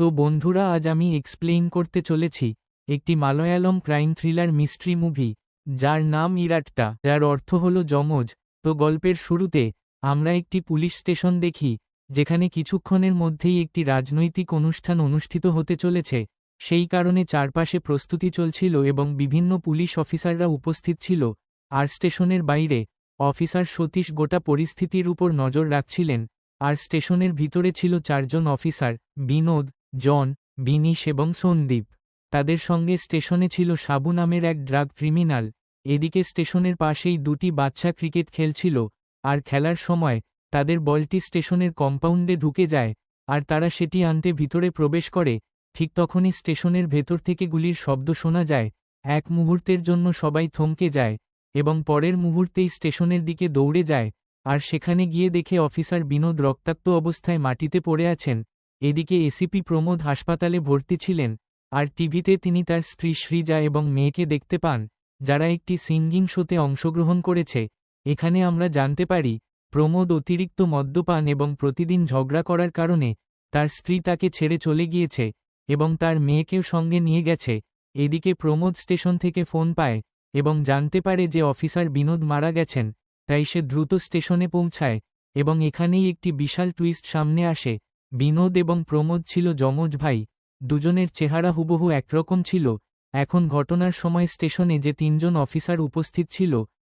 তো বন্ধুরা, আজ আমি এক্সপ্লেইন করতে চলেছি একটি Malayalam crime thriller mystery movie যার নাম ইরাট্টা, যার অর্থ হল যমজ। তো গল্পের শুরুতে আমরা একটি পুলিশ স্টেশন দেখি, যেখানে কিছুক্ষণের মধ্যেই একটি রাজনৈতিক অনুষ্ঠান অনুষ্ঠিত হতে চলেছে। সেই কারণে চারপাশে প্রস্তুতি চলছিল এবং বিভিন্ন পুলিশ অফিসাররা উপস্থিত ছিল, আর স্টেশনের বাইরে অফিসার সতীশ গোটা পরিস্থিতির উপর নজর রাখছিলেন। আর স্টেশনের ভিতরে ছিল চারজন অফিসার, বিনোদ জন, বিনিশ এবং সন্দীপ। তাদের সঙ্গে স্টেশনে ছিল সাবু নামের এক ড্রাগ ক্রিমিনাল। এদিকে স্টেশনের পাশেই দুটি বাচ্চা ক্রিকেট খেলছিল, আর খেলার সময় তাদের বলটি স্টেশনের কম্পাউন্ডে ঢুকে যায়, আর তারা সেটি আনতে ভিতরে প্রবেশ করে। ঠিক তখনই স্টেশনের ভেতর থেকে গুলির শব্দ শোনা যায়, এক মুহূর্তের জন্য সবাই থমকে যায়, এবং পরের মুহূর্তেই স্টেশনের দিকে দৌড়ে যায়, আর সেখানে গিয়ে দেখে অফিসার বিনোদ রক্তাক্ত অবস্থায় মাটিতে পড়ে আছেন। এদিকে এসিপি প্রমোদ হাসপাতালে ভর্তি ছিলেন, আর টিভিতে তিনি তার স্ত্রী শ্রীজা এবং মেয়েকে দেখতে পান, যারা একটি সিঙ্গিং শোতে অংশগ্রহণ করেছে। এখানে আমরা জানতে পারি, প্রমোদ অতিরিক্ত মদ্যপান এবং প্রতিদিন ঝগড়া করার কারণে তার স্ত্রী তাকে ছেড়ে চলে গিয়েছে, এবং তার মেয়েকেও সঙ্গে নিয়ে গেছে। এদিকে প্রমোদ স্টেশন থেকে ফোন পায়, এবং জানতে পারে যে অফিসার বিনোদ মারা গেছেন, তাই সে দ্রুত স্টেশনে পৌঁছায়, এবং এখানেই একটি বিশাল টুইস্ট সামনে আসে। বিনোদ এবং প্রমোদ ছিল যমজ ভাই, দুজনের চেহারা হুবহু একরকম ছিল। এখন ঘটনার সময় স্টেশনে যে তিনজন অফিসার উপস্থিত ছিল,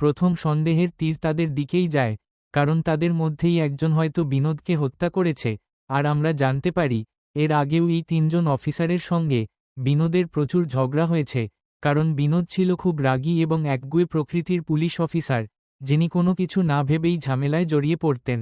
প্রথম সন্দেহের তীর তাদের দিকেই যায়, কারণ তাদের মধ্যেই একজন হয়তো বিনোদকে হত্যা করেছে। আর আমরা জানতে পারি, এর আগেও এই তিনজন অফিসারের সঙ্গে বিনোদের প্রচুর ঝগড়া হয়েছে, কারণ বিনোদ ছিল খুব রাগী এবং একগুয়ে প্রকৃতির পুলিশ অফিসার, যিনি কোনো কিছু না ভেবেই ঝামেলায় জড়িয়ে পড়তেন।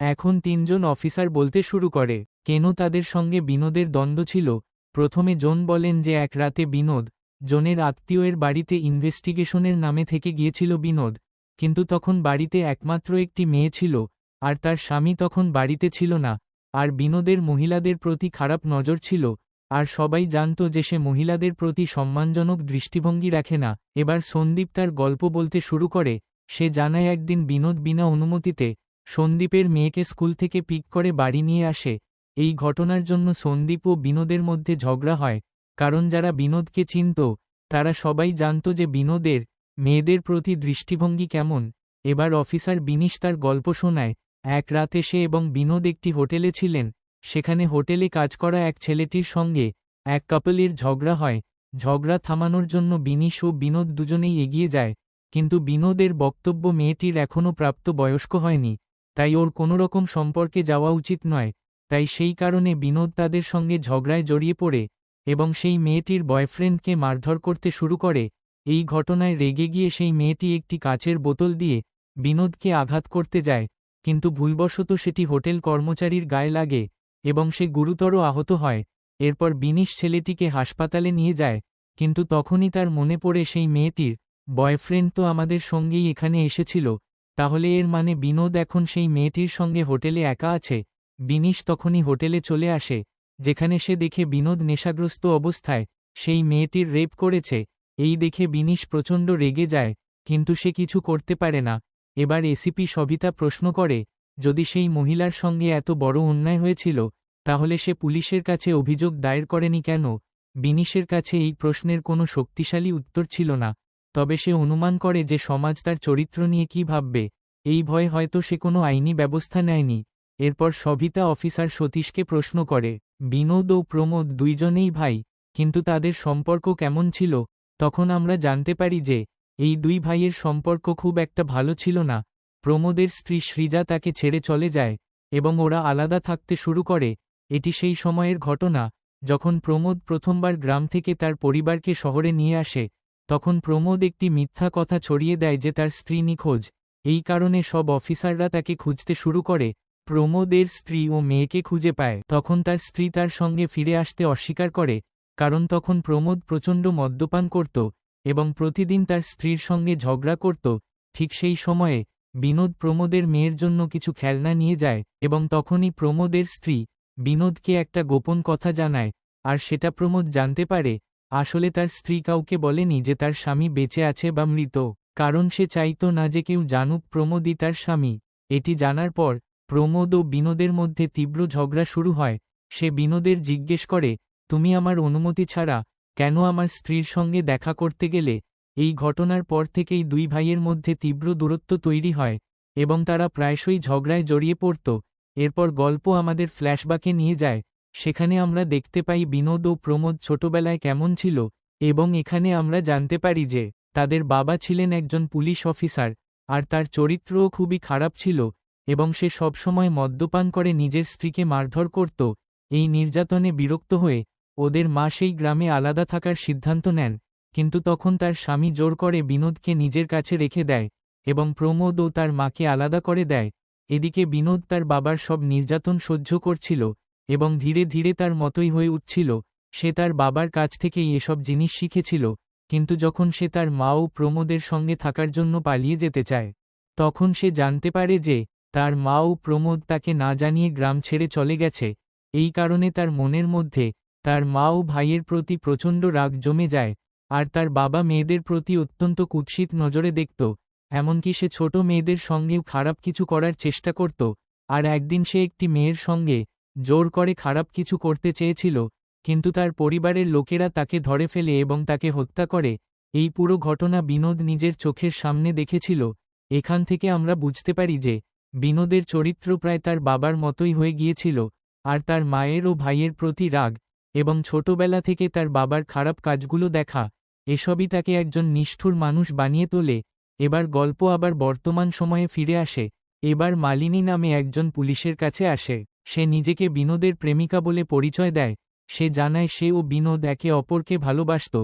এখন তিনজন অফিসার বলতে শুরু করে, কেন তাদের সঙ্গে বিনোদের দ্বন্দ্ব ছিল? প্রথমে জোন বলেন যে এক রাতে বিনোদ, জোনের আত্মীয়ের বাড়িতে ইনভেস্টিগেশনের নামে থেকে গিয়েছিল বিনোদ, কিন্তু তখন বাড়িতে একমাত্র একটি মেয়ে ছিল, আর তার স্বামী তখন বাড়িতে ছিল না, আর বিনোদের মহিলাদের প্রতি খারাপ নজর ছিল, আর সবাই জানত যে সে মহিলাদের প্রতি সম্মানজনক দৃষ্টিভঙ্গি রাখে না। এবার সন্দীপ তার গল্প বলতে শুরু করে, সে জানায় একদিন বিনোদ বিনা অনুমতিতে সন্দীপের মেয়েকে স্কুল থেকে পিক করে বাড়ি নিয়ে আসে। এই ঘটনার জন্য সন্দীপ ও বিনোদের মধ্যে ঝগড়া হয়, কারণ যারা বিনোদকে চিনত, তারা সবাই জানত যে বিনোদের, মেয়েদের প্রতি দৃষ্টিভঙ্গি কেমন। এবার অফিসার বিনিশ তার গল্প শোনায়, এক রাতে সে এবং বিনোদ একটি হোটেলে ছিলেন, সেখানে হোটেলে কাজ করা এক ছেলেটির সঙ্গে এক কাপলের ঝগড়া হয়। ঝগড়া থামানোর জন্য বিনিশ ও বিনোদ দুজনেই এগিয়ে যায়, কিন্তু বিনোদের বক্তব্য মেয়েটির এখনও প্রাপ্ত বয়স্ক হয়নি। তাই ওর কোনোরকম সম্পর্কে যাওয়া উচিত নয়, তাই সেই কারণে বিনোদ তাদের সঙ্গে ঝগড়ায় জড়িয়ে পড়ে এবং সেই মেয়েটির বয়ফ্রেন্ডকে মারধর করতে শুরু করে। এই ঘটনায় রেগে গিয়ে সেই মেয়েটি একটি কাচের বোতল দিয়ে বিনোদকে আঘাত করতে যায়, কিন্তু ভুলবশত সেটি হোটেল কর্মচারীর গায়ে লাগে এবং সে গুরুতর আহত হয়। এরপর বিনিশ ছেলেটিকে হাসপাতালে নিয়ে যায়, কিন্তু তখনই তার মনে পড়ে সেই মেয়েটির বয়ফ্রেন্ড তো আমাদের সঙ্গেই এখানে এসেছিল তাহলে এর মানে বিনোদ এখন সেই মেয়েটির সঙ্গে হোটেলে একা আছে, বিনিশ তখনই হোটেলে চলে আসে, যেখানে সে দেখে বিনোদ নেশাগ্রস্ত অবস্থায়, সেই মেয়েটির রেপ করেছে, এই দেখে বিনিশ প্রচণ্ড রেগে যায়, কিন্তু সে কিছু করতে পারে না, এবার এসিপি সবিতা প্রশ্ন করে, যদি সেই মহিলার সঙ্গে এত বড় অন্যায় হয়েছিল, তাহলে সে পুলিশের কাছে অভিযোগ দায়ের করেনি কেন, বিনিশের কাছে এই প্রশ্নের কোনো শক্তিশালী উত্তর ছিল না তবে সে অনুমান করে যে সমাজ তার চরিত্র নিয়ে কি ভাববে, এই ভয়ে হয়তো সে কোনো আইনি ব্যবস্থা নেয়নি। এরপর সবিতা অফিসার সতীশকে প্রশ্ন করে, বিনোদ ও প্রমোদ দুইজনেই ভাই, কিন্তু তাদের সম্পর্ক কেমন ছিল? তখন আমরা জানতে পারি যে, এই দুই ভাইয়ের সম্পর্ক খুব একটা ভালো ছিল না। প্রমোদের স্ত্রী সৃজা তাকে ছেড়ে চলে যায়, এবং ওরা আলাদা থাকতে শুরু করে। এটি সেই সময়ের ঘটনা, যখন প্রমোদ প্রথমবার গ্রাম থেকে তার পরিবারকে শহরে নিয়ে আসে তখন প্রমোদ একটি মিথ্যা কথা ছড়িয়ে দেয় যে তার স্ত্রী নিখোঁজ। এই কারণে সব অফিসাররা তাকে খুঁজতে শুরু করে। প্রমোদের স্ত্রী ও মেয়েকে খুঁজে পায়। তখন তার স্ত্রী তার সঙ্গে ফিরে আসতে অস্বীকার করে, কারণ তখন প্রমোদ প্রচণ্ড মদ্যপান করত এবং প্রতিদিন তার স্ত্রীর সঙ্গে ঝগড়া করত। ঠিক সেই সময়ে, বিনোদ প্রমোদের মেয়ের জন্য কিছু খেলনা নিয়ে যায় এবং তখনই প্রমোদের স্ত্রী বিনোদকে একটা গোপন কথা জানায়, আর সেটা প্রমোদ জানতে পারে আসলে তার স্ত্রী কাউকে বলেনি যে তার স্বামী বেঁচে আছে বা মৃত, কারণ সে চাইত না যে কেউ জানুক প্রমোদই তার স্বামী। এটি জানার পর, প্রমোদ ও বিনোদের মধ্যে তীব্র ঝগড়া শুরু হয়। সে বিনোদের জিজ্ঞেস করে, তুমি আমার অনুমতি ছাড়া কেন আমার স্ত্রীর সঙ্গে দেখা করতে গেলে? এই ঘটনার পর থেকেই দুই ভাইয়ের মধ্যে তীব্র দূরত্ব তৈরি হয় এবং তারা প্রায়শই ঝগড়ায় জড়িয়ে পড়ত। এরপর গল্প আমাদের ফ্ল্যাশব্যাকে নিয়ে যায়। সেখানে আমরা দেখতে পাই বিনোদ ও প্রমোদ ছোটবেলায় কেমন ছিল এবং এখানে আমরা জানতে পারি যে তাদের বাবা ছিলেন একজন পুলিশ অফিসার, আর তার চরিত্রও খুবই খারাপ ছিল এবং সে সবসময় মদ্যপান করে নিজের স্ত্রীকে মারধর করত। এই নির্যাতনে বিরক্ত হয়ে ওদের মা সেই গ্রামে আলাদা থাকার সিদ্ধান্ত নেন, কিন্তু তখন তার স্বামী জোর করে বিনোদকে নিজের কাছে রেখে দেয় এবং প্রমোদ ও তার মাকে আলাদা করে দেয়। এদিকে বিনোদ তার বাবার সব নির্যাতন সহ্য করছিল এবং ধীরে ধীরে তার মতোই হয়ে উঠছিল, সে তার বাবার কাছ থেকেই এসব জিনিস শিখেছিল, কিন্তু যখন সে তার মা ও প্রমোদের সঙ্গে থাকার জন্য পালিয়ে যেতে চায়, তখন সে জানতে পারে যে, তার মা ও প্রমোদ তাকে না জানিয়ে গ্রাম ছেড়ে চলে গেছে, এই কারণে তার মনের মধ্যে, তার মা ও ভাইয়ের প্রতি প্রচণ্ড রাগ জমে যায়, আর তার বাবা মেয়েদের প্রতি অত্যন্ত কুৎসিত নজরে দেখত, এমনকি সে ছোট মেয়েদের সঙ্গেও খারাপ কিছু করার চেষ্টা করত, আর একদিন সে একটি মেয়ের সঙ্গে জোর করে খারাপ কিছু করতে চেয়েছিল, কিন্তু তার পরিবারের লোকেরা তাকে ধরে ফেলে এবং তাকে হত্যা করে, এই পুরো ঘটনা বিনোদ নিজের চোখের সামনে দেখেছিল, এখান থেকে আমরা বুঝতে পারি যে, বিনোদের চরিত্র প্রায় তার বাবার মতোই হয়ে গিয়েছিল, আর তার মায়ের ও ভাইয়ের প্রতি রাগ, এবং ছোটবেলা থেকে তার বাবার খারাপ কাজগুলো দেখা, এসবই তাকে একজন নিষ্ঠুর মানুষ বানিয়ে তোলে, এবার গল্প আবার বর্তমান সময়ে ফিরে আসে, এবার মালিনী নামে একজন পুলিশের কাছে আসে। সে নিজেকে বিনোদের প্রেমিকা বলে পরিচয় দেয়, সে জানায় সে ও বিনোদ একে অপরকে ভালোবাসত,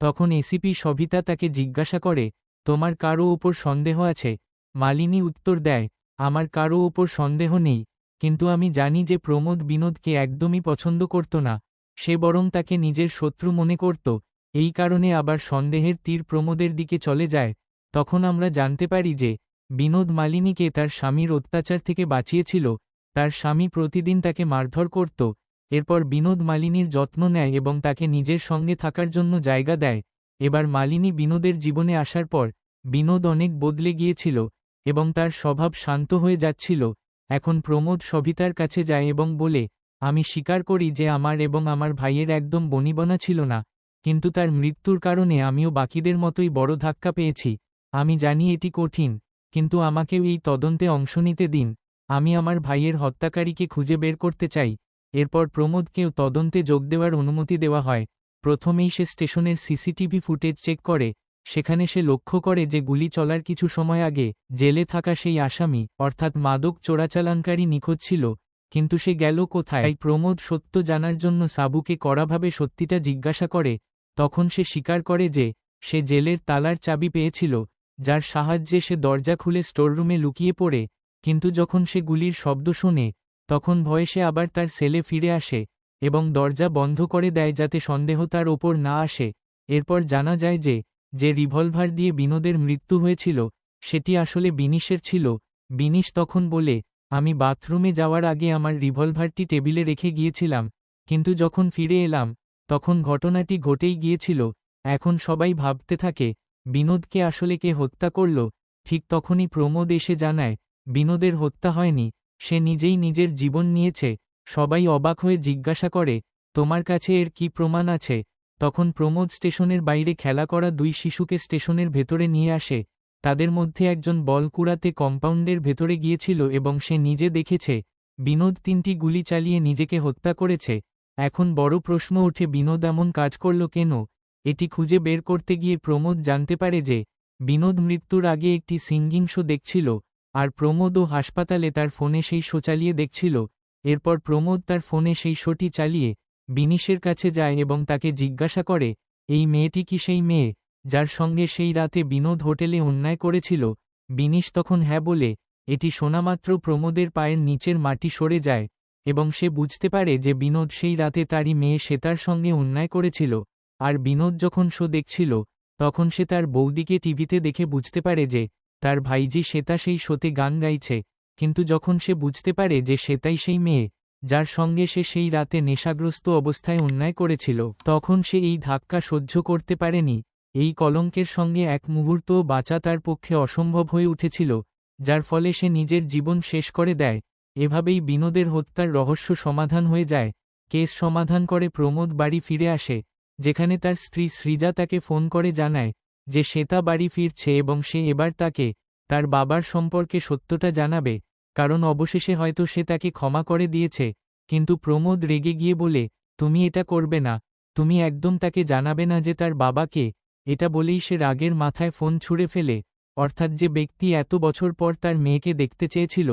তখন এসিপি সবিতা তাকে জিজ্ঞাসা করে, তোমার কারও ওপর সন্দেহ আছে? মালিনী উত্তর দেয়, আমার কারও ওপর সন্দেহ নেই, কিন্তু আমি জানি যে প্রমোদ বিনোদকে একদমই পছন্দ করত না, সে বরং তাকে নিজের শত্রু মনে করত, এই কারণে আবার সন্দেহের তীর প্রমোদের দিকে চলে যায়, তখন আমরা জানতে পারি যে বিনোদ মালিনীকে তার স্বামীর অত্যাচার থেকে বাঁচিয়েছিল তার স্বামী প্রতিদিন তাকে মারধর করত, এরপর বিনোদ মালিনীর যত্ন নেয় এবং তাকে নিজের সঙ্গে থাকার জন্য জায়গা দেয়। এবার মালিনী বিনোদের জীবনে আসার পর, বিনোদ অনেক বদলে গিয়েছিল এবং তার স্বভাব শান্ত হয়ে যাচ্ছিল। এখন প্রমোদ সবিতার কাছে যায় এবং বলে, আমি স্বীকার করি যে আমার এবং আমার ভাইয়ের একদম বনিবনা ছিল না, কিন্তু তার মৃত্যুর কারণে আমিও বাকিদের মতোই বড় ধাক্কা পেয়েছি। আমি জানি এটি কঠিন, কিন্তু আমাকেও এই তদন্তে অংশ নিতে দিন। আমি আমার ভাইয়ের হত্যাকারীকে খুঁজে বের করতে চাই। এরপর প্রমোদকেও তদন্তে যোগ দেওয়ার অনুমতি দেওয়া হয়। প্রথমেই সে স্টেশনের সিসিটিভি ফুটেজ চেক করে। সেখানে সে লক্ষ্য করে যে গুলি চলার কিছু সময় আগে জেলে থাকা সেই আসামি, অর্থাৎ মাদক চোরাচালানকারী নিখোঁজ ছিল। কিন্তু সে গেল কোথায়? এই প্রমোদ সত্য জানার জন্য সাবুকে কড়াভাবে সত্যিটা জিজ্ঞাসা করে। তখন সে স্বীকার করে যে সে জেলের তালার চাবি পেয়েছিল, যার সাহায্যে সে দরজা খুলে স্টোররুমে লুকিয়ে পড়ে। কিন্তু যখন সে গুলির শব্দ শোনে, তখন ভয়ে সে আবার তার সেলে ফিরে আসে এবং দরজা বন্ধ করে দেয় যাতে সন্দেহ তার ওপর না আসে। এরপর জানা যায় যে যে রিভলভার দিয়ে বিনোদের মৃত্যু হয়েছিল, সেটি আসলে বিনিশের ছিল। বিনিশ তখন বলে, আমি বাথরুমে যাওয়ার আগে আমার রিভলভারটি টেবিলে রেখে গিয়েছিলাম, কিন্তু যখন ফিরে এলাম, তখন ঘটনাটি ঘটেই গিয়েছিল। এখন সবাই ভাবতে থাকে, বিনোদকে আসলে কে হত্যা করল? ঠিক তখনই প্রমোদ এসে জানায় বিনোদের হত্যা হয়নি, সে নিজেই নিজের জীবন নিয়েছে, সবাই অবাক হয়ে জিজ্ঞাসা করে, তোমার কাছে এর কি প্রমাণ আছে? তখন প্রমোদ স্টেশনের বাইরে খেলা করা দুই শিশুকে স্টেশনের ভেতরে নিয়ে আসে, তাদের মধ্যে একজন বল কুড়াতে কম্পাউন্ডের ভেতরে গিয়েছিল এবং সে নিজে দেখেছে, বিনোদ তিনটি গুলি চালিয়ে নিজেকে হত্যা করেছে, এখন বড় প্রশ্ন ওঠে, বিনোদ এমন কাজ করল কেন? এটি খুঁজে বের করতে গিয়ে প্রমোদ জানতে পারে যে, বিনোদ মৃত্যুর আগে একটি সিঙ্গিং শো দেখছিল আর প্রমোদও হাসপাতালে তার ফোনে সেই শো চালিয়ে দেখছিল, এরপর প্রমোদ তার ফোনে সেই শোটি চালিয়ে বিনিশের কাছে যায় এবং তাকে জিজ্ঞাসা করে, এই মেয়েটি কি সেই মেয়ে যার সঙ্গে সেই রাতে বিনোদ হোটেলে অন্যায় করেছিল? বিনিশ তখন হ্যাঁ বলে, এটি শোনামাত্র প্রমোদের পায়ের নিচের মাটি সরে যায় এবং সে বুঝতে পারে যে বিনোদ সেই রাতে তারই মেয়ে শ্বেতার সঙ্গে অন্যায় করেছিল। আর বিনোদ যখন শো দেখছিল, তখন সে তার বৌদিকে টিভিতে দেখে বুঝতে পারে যে তার ভাইজি শ্বেতা সেই শোতে গান গাইছে, কিন্তু যখন সে বুঝতে পারে যে শ্বেতাই সেই মেয়ে, যার সঙ্গে সে সেই রাতে নেশাগ্রস্ত অবস্থায় অন্যায় করেছিল, তখন সে এই ধাক্কা সহ্য করতে পারেনি। এই কলঙ্কের সঙ্গে এক মুহূর্তও বাঁচা তার পক্ষে অসম্ভব হয়ে উঠেছিল, যার ফলে সে নিজের জীবন শেষ করে দেয়। এভাবেই বিনোদের হত্যার রহস্য সমাধান হয়ে যায়, কেস সমাধান করে প্রমোদ বাড়ি ফিরে আসে, যেখানে তার স্ত্রী সৃজা তাকে ফোন করে জানায় যে শ্বেতা বাড়ি ফিরছে এবং সে এবার তাকে, তার বাবার সম্পর্কে সত্যটা জানাবে, কারণ অবশেষে হয়তো সে তাকে ক্ষমা করে দিয়েছে, কিন্তু প্রমোদ রেগে গিয়ে বলে, তুমি এটা করবে না, তুমি একদম তাকে জানাবে না যে তার বাবাকে, এটা বলেই সে রাগের মাথায় ফোন ছুঁড়ে ফেলে, অর্থাৎ যে ব্যক্তি এত বছর পর তার মেয়েকে দেখতে চেয়েছিল,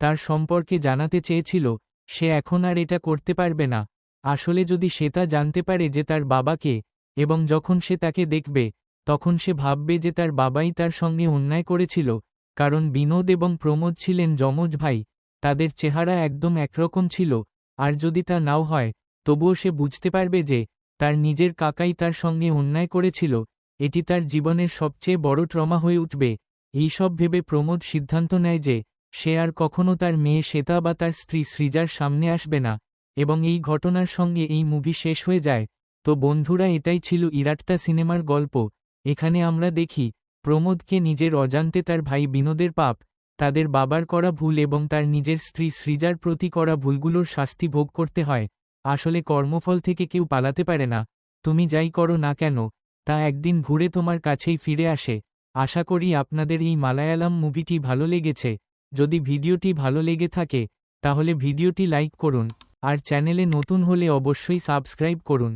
তার সম্পর্কে জানাতে চেয়েছিল, সে এখন আর এটা করতে পারবে না। আসলে যদি সে তা জানতে পারে যে তার বাবাকে, এবং যখন সে তাকে দেখবে তখন সে ভাববে যে তার বাবাই তার সঙ্গে অন্যায় করেছিল, কারণ বিনোদ এবং প্রমোদ ছিলেন যমজ ভাই, তাদের চেহারা একদম একরকম ছিল, আর যদি তা নাও হয়, তবুও সে বুঝতে পারবে যে, তার নিজের কাকাই তার সঙ্গে অন্যায় করেছিল, এটি তার জীবনের সবচেয়ে বড় ট্রমা হয়ে উঠবে এইসব ভেবে প্রমোদ সিদ্ধান্ত নেয় যে, সে আর কখনো তার মেয়ে শ্বেতা বা তার স্ত্রী সৃজার সামনে আসবে না, এবং এই ঘটনার সঙ্গে এই মুভি শেষ হয়ে যায়, তো বন্ধুরা এটাই ছিল ইরাট্টা সিনেমার গল্প এখানে আমরা দেখি, প্রমোদকে নিজের অজান্তে তার ভাই বিনোদের পাপ, তাদের বাবার করা ভুল এবং তার নিজের স্ত্রী সৃজার প্রতি করা ভুলগুলোর শাস্তি ভোগ করতে হয়। আসলে কর্মফল থেকে কেউ পালাতে পারে না। তুমি যাই করো না কেন, তা একদিন ঘুরে তোমার কাছেই ফিরে আসে। আশা করি আপনাদের এই মালায়ালাম মুভিটি ভালো লেগেছে। যদি ভিডিওটি ভালো লেগে থাকে, তাহলে ভিডিওটি লাইক করুন, আর চ্যানেলে নতুন হলে অবশ্যই সাবস্ক্রাইব করুন।